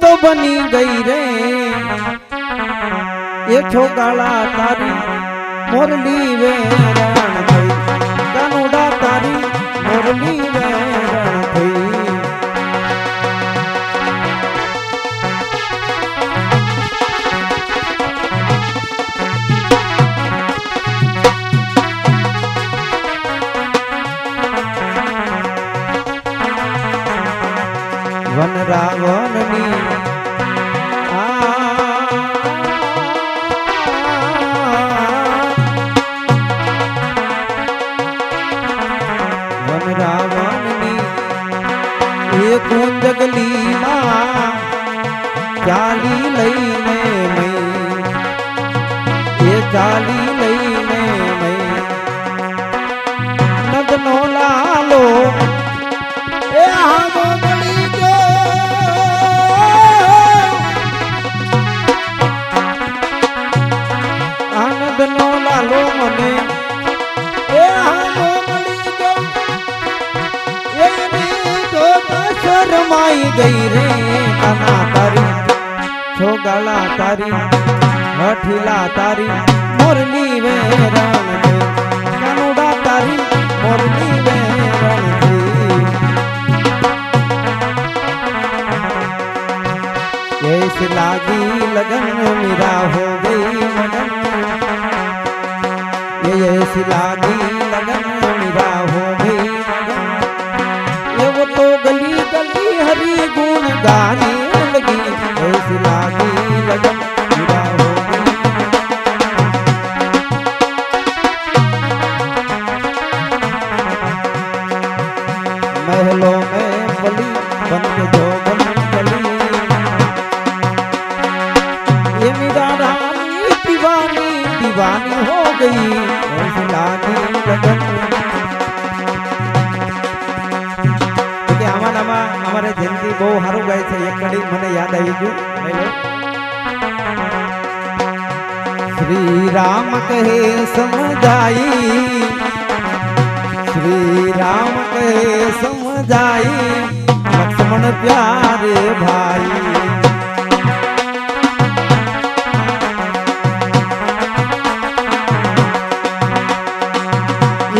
બની ગઈ રે. એ છોગાળા તારી મોરલી વેરણ ચાલી લઈને એ ચાલી ગઈ રે કાના તારી છોગાલા તારી હઠીલા તારી, મોરની વેરણ કાનુડા તારી, મોરની વેરણ કેસ લાગી લગન મીરા હો ગઈ મગન લાગી લગન दीवानी हो गई ऐसी लागी लगन તો કે આમાં ને આમાં અમારે જયંતિ બહુ સારું ગાય છે એક કડી મને યાદ આવી ગયું લઈ લો. શ્રી રામ કહે સમજાઈ શ્રી રામ કહે સમજાઈ લક્ષ્મણ પ્યારે ભાઈ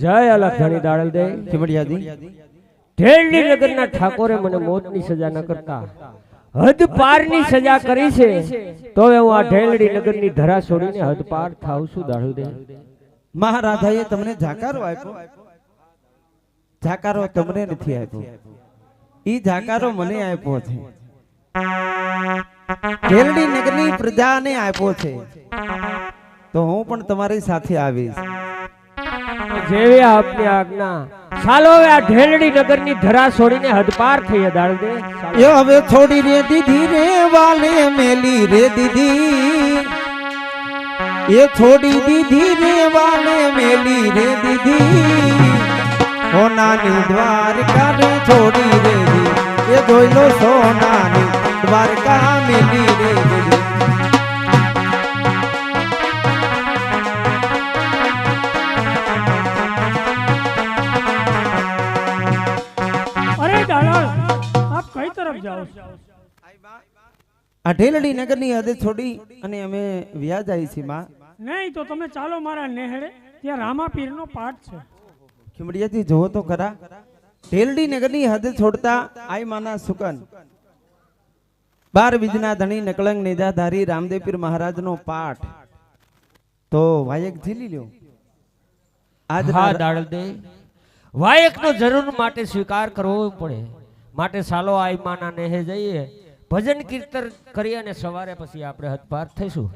જય અલખણી દાડલ દે. ખીમડિયાદી. ઢેલની નગરના ઠાકોરે મને મોતની સજા ન કરતા. હદ પારની સજા કરી છે. તો હું આ ઢેલડી નગરની ધરા છોડીને હદ પાર થાવ છું દાડલ દે. મહારાજાએ તમને જાકારો આપ્યો? જાકારો તમને નથી આપ્યો. ઈ જાકારો મને આપ્યો છે. કેરડી નગરની પ્રજાને આપ્યો છે. તો હું પણ તમારી સાથે આવીશ. જેવી આપની આજ્ઞા. ચાલો હવે આ ઢેલડી નગરની ધરા છોડીને હદપાર થઈ અદાળ દે. એ હવે છોડી રે દીધી રે, વાલે મેલી રે દીધી. એ છોડી દીધી રે, વાલે મેલી રે દીધી. સોનાની દ્વારકા રે છોડી રે એ જોઈ લો સોનાની દ્વારકા મેલી રે દીધી. આ ઢેલડી નગરની હદે છોડી અને અમે વ્યા જાય છીએ માં. નહીં તો તમે ચાલો મારા નેહડે ત્યાં રામાપીરનો પાઠ છે. ખીમડિયાથી જોવો તો ખરા. ઢેલડી નગરની હદે છોડતા આઈ માના સુકન. બાર બીજના ધણી નકળંગ નેજાધારી રામદેવપીર મહારાજનો પાઠ. તો વાયક ઝીલી લ્યો. આજ હા દાડલ દે વાયકનો જરૂર માટે સ્વીકાર કરવો પડે. માટે સાલો આઈમાના નેહે જઈએ. ભજન કીર્તન કરી અને સવારે પછી આપણે હદપાર થઈશું.